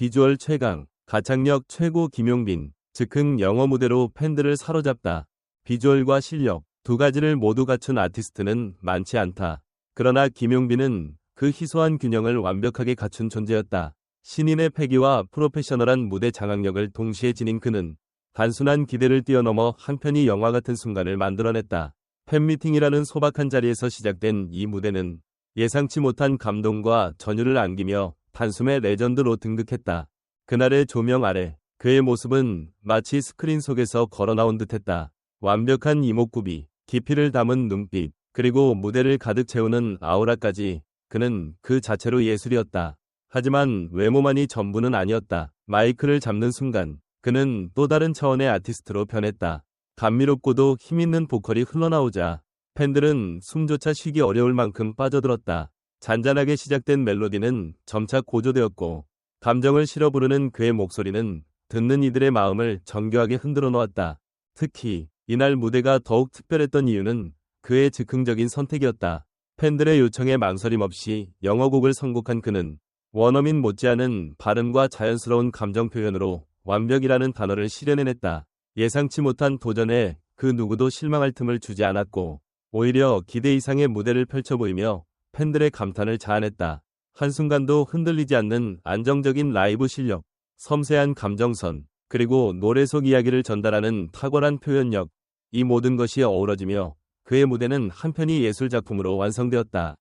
비주얼 최강, 가창력 최고 김용빈, 즉흥 영어 무대로 팬들을 사로잡다. 비주얼과 실력 두 가지를 모두 갖춘 아티스트는 많지 않다. 그러나 김용빈은 그 희소한 균형을 완벽하게 갖춘 존재였다. 신인의 패기와 프로페셔널한 무대 장악력을 동시에 지닌 그는 단순한 기대를 뛰어넘어 한편이 영화 같은 순간을 만들어냈다. 팬미팅이라는 소박한 자리에서 시작된 이 무대는 예상치 못한 감동과 전율을 안기며 단숨에 레전드로 등극했다. 그날의 조명 아래 그의 모습은 마치 스크린 속에서 걸어나온 듯했다. 완벽한 이목구비, 깊이를 담은 눈빛, 그리고 무대를 가득 채우는 아우라까지 그는 그 자체로 예술이었다. 하지만 외모만이 전부는 아니었다. 마이크를 잡는 순간 그는 또 다른 차원의 아티스트로 변했다. 감미롭고도 힘있는 보컬이 흘러나오자 팬들은 숨조차 쉬기 어려울 만큼 빠져들었다. 잔잔하게 시작된 멜로디는 점차 고조되었고 감정을 실어 부르는 그의 목소리는 듣는 이들의 마음을 정교하게 흔들어 놓았다. 특히 이날 무대가 더욱 특별했던 이유는 그의 즉흥적인 선택이었다. 팬들의 요청에 망설임 없이 영어곡을 선곡한 그는 원어민 못지않은 발음과 자연스러운 감정 표현으로 완벽이라는 단어를 실현해냈다. 예상치 못한 도전에 그 누구도 실망할 틈을 주지 않았고 오히려 기대 이상의 무대를 펼쳐 보이며 팬들의 감탄을 자아냈다. 한순간도 흔들리지 않는 안정적인 라이브 실력, 섬세한 감정선, 그리고 노래 속 이야기를 전달하는 탁월한 표현력, 이 모든 것이 어우러지며 그의 무대는 한편이 예술작품으로 완성되었다.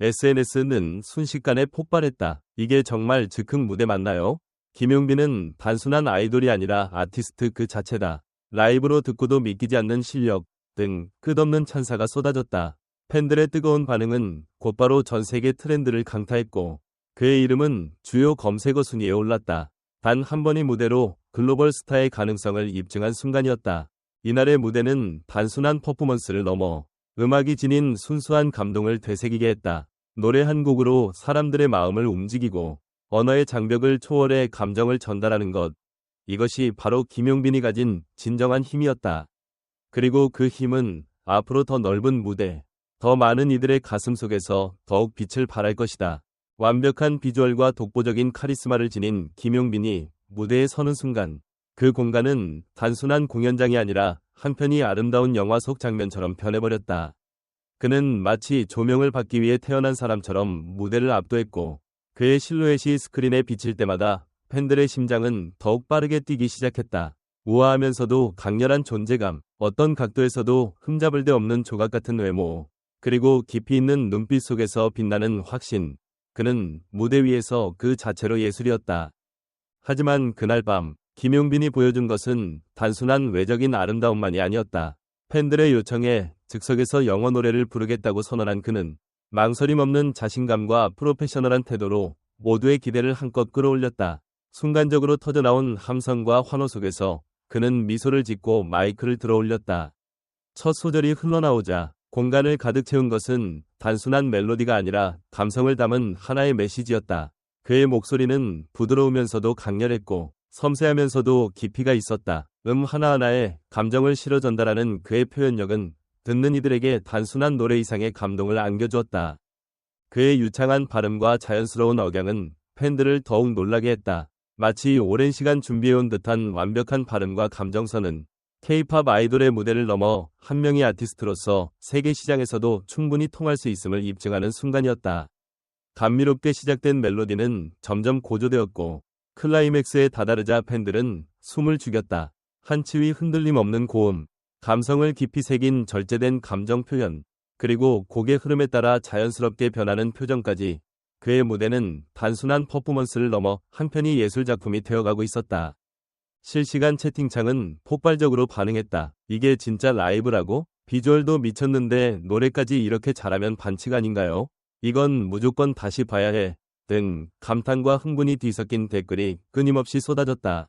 SNS는 순식간에 폭발했다. 이게 정말 즉흥 무대 맞나요? 김용빈은 단순한 아이돌이 아니라 아티스트 그 자체다. 라이브로 듣고도 믿기지 않는 실력 등 끝없는 찬사가 쏟아졌다. 팬들의 뜨거운 반응은 곧바로 전 세계 트렌드를 강타했고 그의 이름은 주요 검색어 순위에 올랐다. 단 한 번의 무대로 글로벌 스타의 가능성을 입증한 순간이었다. 이날의 무대는 단순한 퍼포먼스를 넘어 음악이 지닌 순수한 감동을 되새기게 했다. 노래 한 곡으로 사람들의 마음을 움직이고 언어의 장벽을 초월해 감정을 전달하는 것. 이것이 바로 김용빈이 가진 진정한 힘이었다. 그리고 그 힘은 앞으로 더 넓은 무대, 더 많은 이들의 가슴 속에서 더욱 빛을 발할 것이다. 완벽한 비주얼과 독보적인 카리스마를 지닌 김용빈이 무대에 서는 순간 그 공간은 단순한 공연장이 아니라 한편이 아름다운 영화 속 장면처럼 변해버렸다. 그는 마치 조명을 받기 위해 태어난 사람처럼 무대를 압도했고 그의 실루엣이 스크린에 비칠 때마다 팬들의 심장은 더욱 빠르게 뛰기 시작했다. 우아하면서도 강렬한 존재감, 어떤 각도에서도 흠잡을 데 없는 조각 같은 외모, 그리고 깊이 있는 눈빛 속에서 빛나는 확신. 그는 무대 위에서 그 자체로 예술이었다. 하지만 그날 밤 김용빈이 보여준 것은 단순한 외적인 아름다움만이 아니었다. 팬들의 요청에 즉석에서 영어 노래를 부르겠다고 선언한 그는 망설임 없는 자신감과 프로페셔널한 태도로 모두의 기대를 한껏 끌어올렸다. 순간적으로 터져나온 함성과 환호 속에서 그는 미소를 짓고 마이크를 들어올렸다. 첫 소절이 흘러나오자 공간을 가득 채운 것은 단순한 멜로디가 아니라 감성을 담은 하나의 메시지였다. 그의 목소리는 부드러우면서도 강렬했고 섬세하면서도 깊이가 있었다. 음 하나하나에 감정을 실어 전달하는 그의 표현력은 듣는 이들에게 단순한 노래 이상의 감동을 안겨주었다. 그의 유창한 발음과 자연스러운 억양은 팬들을 더욱 놀라게 했다. 마치 오랜 시간 준비해온 듯한 완벽한 발음과 감정선은 K-팝 아이돌의 무대를 넘어 한 명의 아티스트로서 세계 시장에서도 충분히 통할 수 있음을 입증하는 순간이었다. 감미롭게 시작된 멜로디는 점점 고조되었고 클라이맥스에 다다르자 팬들은 숨을 죽였다. 한치위 흔들림 없는 고음, 감성을 깊이 새긴 절제된 감정 표현, 그리고 곡의 흐름에 따라 자연스럽게 변하는 표정까지 그의 무대는 단순한 퍼포먼스를 넘어 한편이 예술작품이 되어가고 있었다. 실시간 채팅창은 폭발적으로 반응했다. 이게 진짜 라이브라고? 비주얼도 미쳤는데 노래까지 이렇게 잘하면 반칙 아닌가요? 이건 무조건 다시 봐야 해. 등 감탄과 흥분이 뒤섞인 댓글이 끊임없이 쏟아졌다.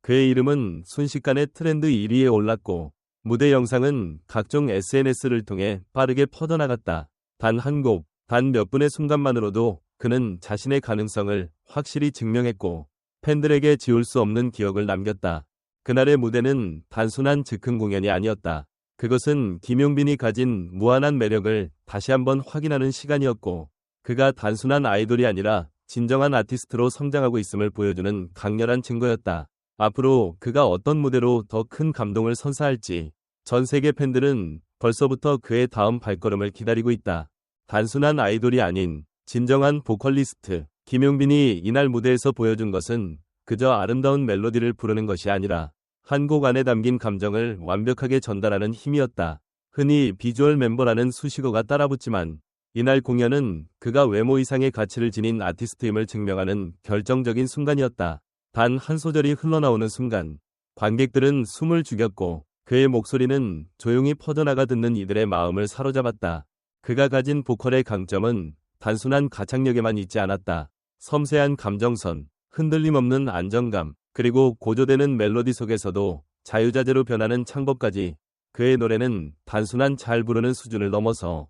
그의 이름은 순식간에 트렌드 1위에 올랐고 무대 영상은 각종 SNS를 통해 빠르게 퍼져나갔다. 단 한 곡, 단 몇 분의 순간만으로도 그는 자신의 가능성을 확실히 증명했고 팬들에게 지울 수 없는 기억을 남겼다. 그날의 무대는 단순한 즉흥 공연이 아니었다. 그것은 김용빈이 가진 무한한 매력을 다시 한번 확인하는 시간이었고 그가 단순한 아이돌이 아니라 진정한 아티스트로 성장하고 있음을 보여주는 강렬한 증거였다. 앞으로 그가 어떤 무대로 더 큰 감동을 선사할지 전 세계 팬들은 벌써부터 그의 다음 발걸음을 기다리고 있다. 단순한 아이돌이 아닌 진정한 보컬리스트 김용빈이 이날 무대에서 보여준 것은 그저 아름다운 멜로디를 부르는 것이 아니라 한 곡 안에 담긴 감정을 완벽하게 전달하는 힘이었다. 흔히 비주얼 멤버라는 수식어가 따라붙지만 이날 공연은 그가 외모 이상의 가치를 지닌 아티스트임을 증명하는 결정적인 순간이었다. 단 한 소절이 흘러나오는 순간 관객들은 숨을 죽였고 그의 목소리는 조용히 퍼져나가 듣는 이들의 마음을 사로잡았다. 그가 가진 보컬의 강점은 단순한 가창력에만 있지 않았다. 섬세한 감정선, 흔들림 없는 안정감, 그리고 고조되는 멜로디 속에서도 자유자재로 변하는 창법까지 그의 노래는 단순한 잘 부르는 수준을 넘어서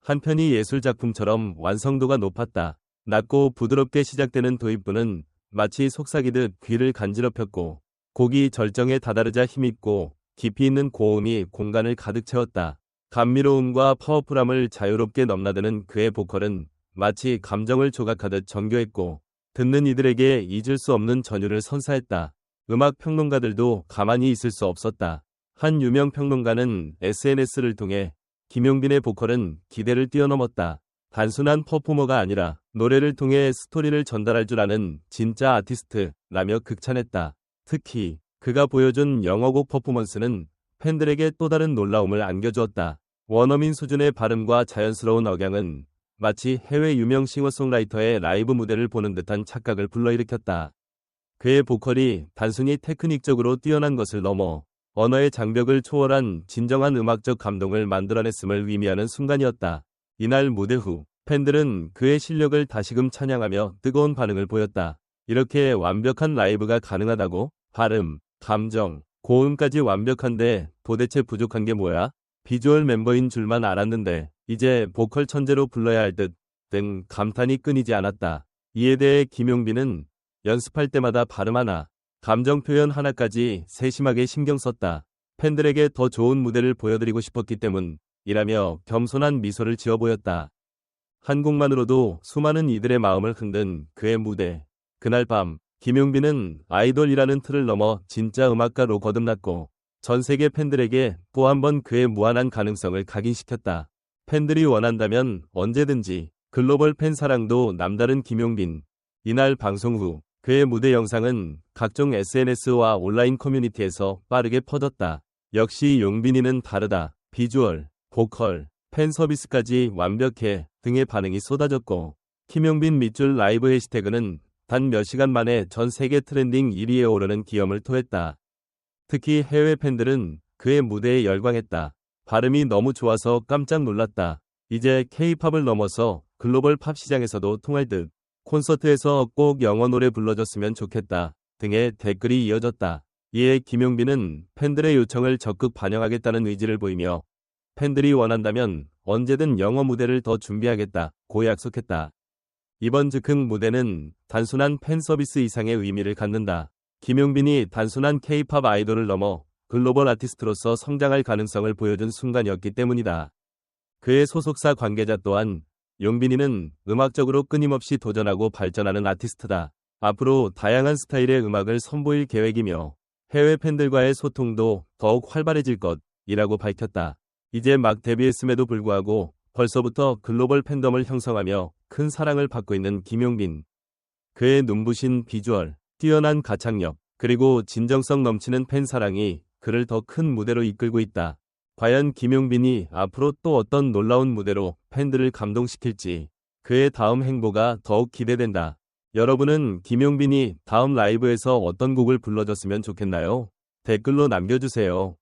한편이 예술작품처럼 완성도가 높았다. 낮고 부드럽게 시작되는 도입부는 마치 속삭이듯 귀를 간지럽혔고 곡이 절정에 다다르자 힘있고 깊이 있는 고음이 공간을 가득 채웠다. 감미로움과 파워풀함을 자유롭게 넘나드는 그의 보컬은 마치 감정을 조각하듯 정교했고 듣는 이들에게 잊을 수 없는 전율을 선사했다. 음악 평론가들도 가만히 있을 수 없었다. 한 유명 평론가는 SNS를 통해 김용빈의 보컬은 기대를 뛰어넘었다. 단순한 퍼포머가 아니라 노래를 통해 스토리를 전달할 줄 아는 진짜 아티스트라며 극찬했다. 특히 그가 보여준 영어곡 퍼포먼스는 팬들에게 또 다른 놀라움을 안겨주었다. 원어민 수준의 발음과 자연스러운 억양은 마치 해외 유명 싱어송라이터의 라이브 무대를 보는 듯한 착각을 불러일으켰다. 그의 보컬이 단순히 테크닉적으로 뛰어난 것을 넘어 언어의 장벽을 초월한 진정한 음악적 감동을 만들어냈음을 의미하는 순간이었다. 이날 무대 후 팬들은 그의 실력을 다시금 찬양하며 뜨거운 반응을 보였다. 이렇게 완벽한 라이브가 가능하다고? 발음, 감정, 고음까지 완벽한데 도대체 부족한 게 뭐야? 비주얼 멤버인 줄만 알았는데 이제 보컬 천재로 불러야 할 듯 등 감탄이 끊이지 않았다. 이에 대해 김용빈은 연습할 때마다 발음 하나, 감정 표현 하나까지 세심하게 신경 썼다. 팬들에게 더 좋은 무대를 보여드리고 싶었기 때문이라며 겸손한 미소를 지어 보였다. 한 곡만으로도 수많은 이들의 마음을 흔든 그의 무대. 그날 밤 김용빈은 아이돌이라는 틀을 넘어 진짜 음악가로 거듭났고 전 세계 팬들에게 또 한 번 그의 무한한 가능성을 각인시켰다. 팬들이 원한다면 언제든지 글로벌 팬 사랑도 남다른 김용빈. 이날 방송 후 그의 무대 영상은 각종 SNS와 온라인 커뮤니티에서 빠르게 퍼졌다. 역시 용빈이는 다르다. 비주얼, 보컬, 팬 서비스까지 완벽해 등의 반응이 쏟아졌고 김용빈 밑줄 라이브 해시태그는 단 몇 시간 만에 전 세계 트렌딩 1위에 오르는 기염을 토했다. 특히 해외 팬들은 그의 무대에 열광했다. 발음이 너무 좋아서 깜짝 놀랐다. 이제 K-팝을 넘어서 글로벌 팝 시장에서도 통할 듯 콘서트에서 꼭 영어 노래 불러줬으면 좋겠다 등의 댓글이 이어졌다. 이에 김용빈은 팬들의 요청을 적극 반영하겠다는 의지를 보이며 팬들이 원한다면 언제든 영어 무대를 더 준비하겠다 고 약속했다. 이번 즉흥 무대는 단순한 팬 서비스 이상의 의미를 갖는다. 김용빈이 단순한 K-팝 아이돌을 넘어 글로벌 아티스트로서 성장할 가능성을 보여준 순간이었기 때문이다. 그의 소속사 관계자 또한 용빈이는 음악적으로 끊임없이 도전하고 발전하는 아티스트다. 앞으로 다양한 스타일의 음악을 선보일 계획이며 해외 팬들과의 소통도 더욱 활발해질 것이라고 밝혔다. 이제 막 데뷔했음에도 불구하고 벌써부터 글로벌 팬덤을 형성하며 큰 사랑을 받고 있는 김용빈. 그의 눈부신 비주얼, 뛰어난 가창력, 그리고 진정성 넘치는 팬 사랑이 그를 더 큰 무대로 이끌고 있다. 과연 김용빈이 앞으로 또 어떤 놀라운 무대로 팬들을 감동시킬지 그의 다음 행보가 더욱 기대된다. 여러분은 김용빈이 다음 라이브에서 어떤 곡을 불러줬으면 좋겠나요? 댓글로 남겨주세요.